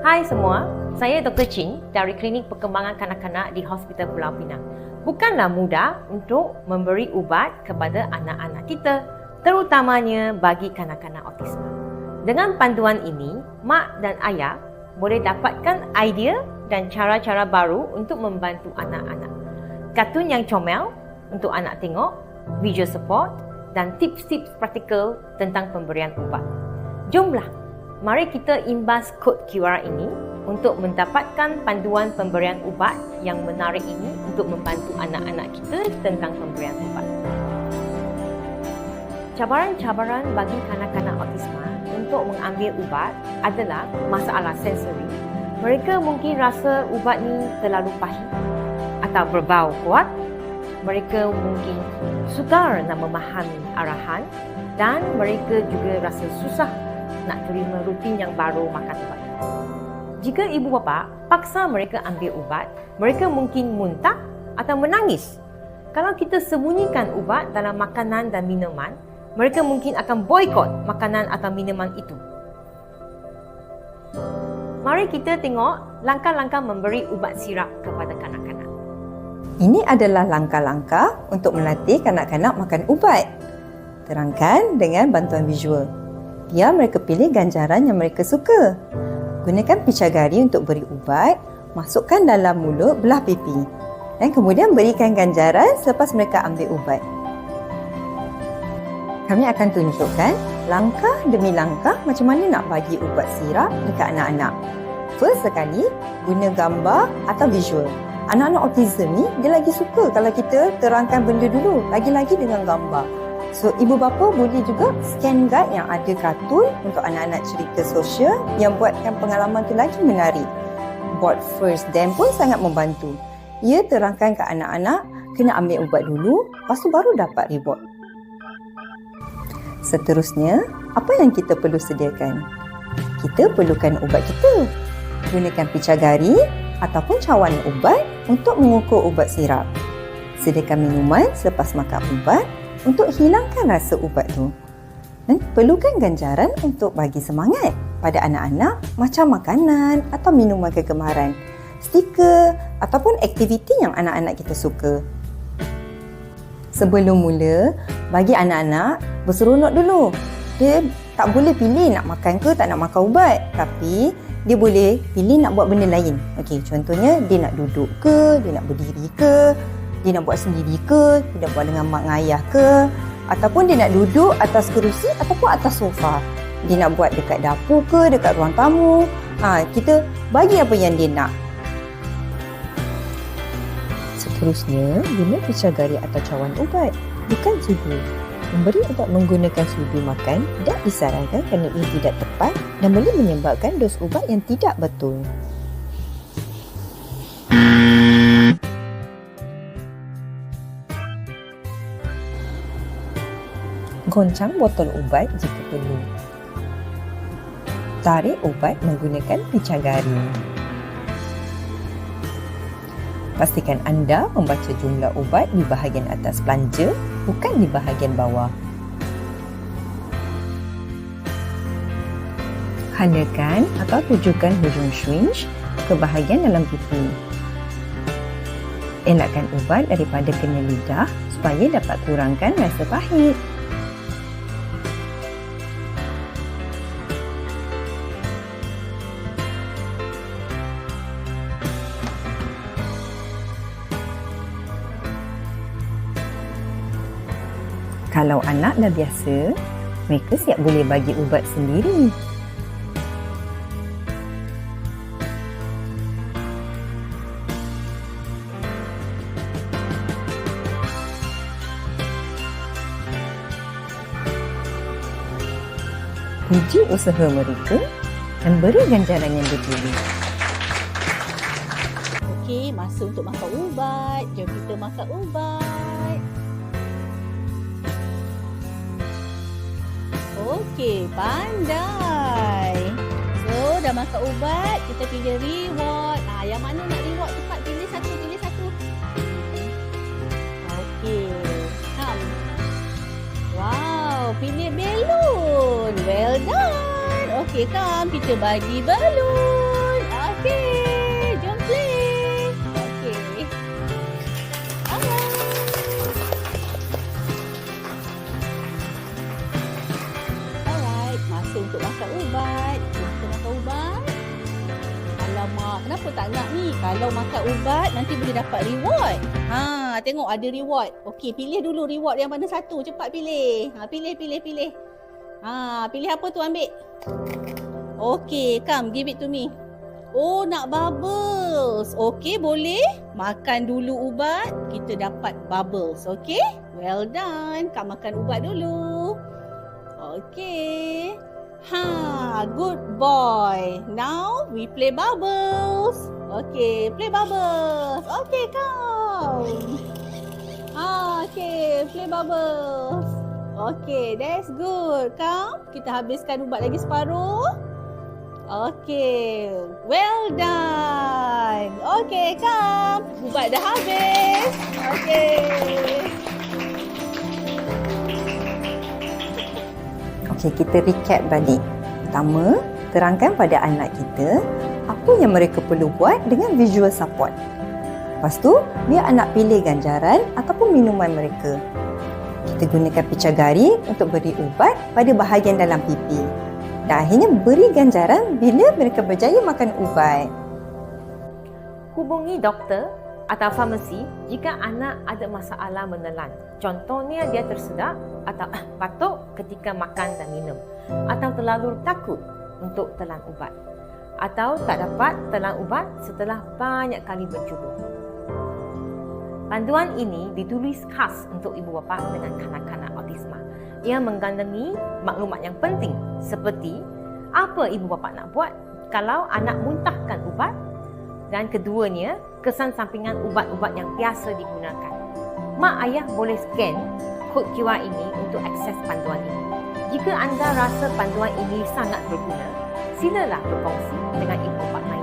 Hai semua, saya Dr. Chin dari Klinik Perkembangan Kanak-kanak di Hospital Pulau Pinang. Bukanlah mudah untuk memberi ubat kepada anak-anak kita, terutamanya bagi kanak-kanak autisma. Dengan panduan ini, mak dan ayah boleh dapatkan idea dan cara-cara baru untuk membantu anak-anak. Kartun yang comel untuk anak tengok, video support dan tips-tips praktikal tentang pemberian ubat. Jomlah, mari kita imbas kod QR ini untuk mendapatkan panduan pemberian ubat yang menarik ini untuk membantu anak-anak kita tentang pemberian ubat. Cabaran-cabaran bagi kanak-kanak autisma untuk mengambil ubat adalah masalah sensori. Mereka mungkin rasa ubat ni terlalu pahit atau berbau kuat. Mereka mungkin sukar nak memahami arahan dan mereka juga rasa susah nak terima rutin yang baru makan ubat. Jika ibu bapa paksa mereka ambil ubat, mereka mungkin muntah atau menangis. Kalau kita sembunyikan ubat dalam makanan dan minuman, mereka mungkin akan boikot makanan atau minuman itu. Mari kita tengok langkah-langkah memberi ubat sirap kepada kanak-kanak. Ini adalah langkah-langkah untuk melatih kanak-kanak makan ubat. Terangkan dengan bantuan visual. Biar mereka pilih ganjaran yang mereka suka. Gunakan picagari untuk beri ubat, masukkan dalam mulut belah pipi. Dan kemudian berikan ganjaran selepas mereka ambil ubat. Kami akan tunjukkan langkah demi langkah macam mana nak bagi ubat sirap dekat anak-anak. First sekali, guna gambar atau visual. Anak-anak autism ni, dia lagi suka kalau kita terangkan benda dulu. Lagi-lagi dengan gambar. So, ibu bapa boleh juga scan guide yang ada kartun untuk anak-anak cerita sosial yang buatkan pengalaman tu lagi menarik. Board first then pun sangat membantu. Ia terangkan ke anak-anak kena ambil ubat dulu, lepas tu baru dapat reward. Seterusnya, apa yang kita perlu sediakan? Kita perlukan ubat kita. Gunakan picagari ataupun cawan ubat untuk mengukur ubat sirap. Sediakan minuman selepas makan ubat untuk hilangkan rasa ubat tu. Dan perlukan ganjaran untuk bagi semangat pada anak-anak macam makanan atau minuman kegemaran, stiker ataupun aktiviti yang anak-anak kita suka. Sebelum mula, bagi anak-anak berseronok dulu. Dia tak boleh pilih nak makan ke tak nak makan ubat. Tapi dia boleh pilih nak buat benda lain. Okey, contohnya dia nak duduk ke, dia nak berdiri ke, dia nak buat sendiri ke, dia nak buat dengan mak dengan ayah ke, ataupun dia nak duduk atas kerusi ataupun atas sofa. Dia nak buat dekat dapur ke, dekat ruang tamu. Ha, kita bagi apa yang dia nak. Seterusnya, guna picagari atau cawan ubat, bukan sudu. Memberi ubat menggunakan sudu makan tidak disarankan kerana ia tidak tepat dan boleh menyebabkan dos ubat yang tidak betul. Goncang botol ubat jika perlu. Tarik ubat menggunakan picagari. Pastikan anda membaca jumlah ubat di bahagian atas pelanja, bukan di bahagian bawah. Handakan atau tujukan hujung syringe ke bahagian dalam pipi. Elakkan ubat daripada kena lidah supaya dapat kurangkan rasa pahit. Kalau anak dah biasa, mereka siap boleh bagi ubat sendiri. Puji usaha mereka dan beri ganjaran yang dipilih. Okey, masa untuk makan ubat. Jom kita makan ubat. Okey, pandai. So, dah makan ubat, kita pilih reward. Ah, yang mana nak reward cepat pilih satu, pilih satu. Okey. Ham. Wow, pilih balloon. Well done. Okey, kam kita bagi balloon. makan ubat nanti boleh dapat reward. Ha, tengok ada reward. Okey, pilih dulu reward yang mana satu. Cepat pilih. Ha, pilih, pilih, pilih. Ha, pilih apa tu ambil. Okey, come give it to me. Oh, nak bubbles. Okey, boleh. Makan dulu ubat, kita dapat bubbles. Okey? Well done. Kau makan ubat dulu. Okey. Ha, good boy. Now we play bubbles. Okay, play bubbles. Okay, come. Ah, okay, play bubbles. Okay, that's good. Come, kita habiskan ubat lagi separuh. Okay, well done. Okay, come. Ubat dah habis. Okay. Okey, kita recap balik. Pertama, terangkan pada anak kita apa yang mereka perlu buat dengan visual support. Lepas tu, biar anak pilih ganjaran ataupun minuman mereka. Kita gunakan picah garing untuk beri ubat pada bahagian dalam pipi. Dan akhirnya beri ganjaran bila mereka berjaya makan ubat. Hubungi doktor atau farmasi jika anak ada masalah menelan. Contohnya dia tersedak atau batuk ketika makan dan minum atau terlalu takut untuk telan ubat atau tak dapat telan ubat setelah banyak kali bercuba. Panduan ini ditulis khas untuk ibu bapa dengan kanak-kanak autisma. Ia mengandungi maklumat yang penting seperti apa ibu bapa nak buat kalau anak muntahkan ubat dan keduanya, kesan sampingan ubat-ubat yang biasa digunakan. Mak ayah boleh scan kod QR ini untuk akses panduan ini. Jika anda rasa panduan ini sangat berguna, silalah berkongsi dengan ibu bapa.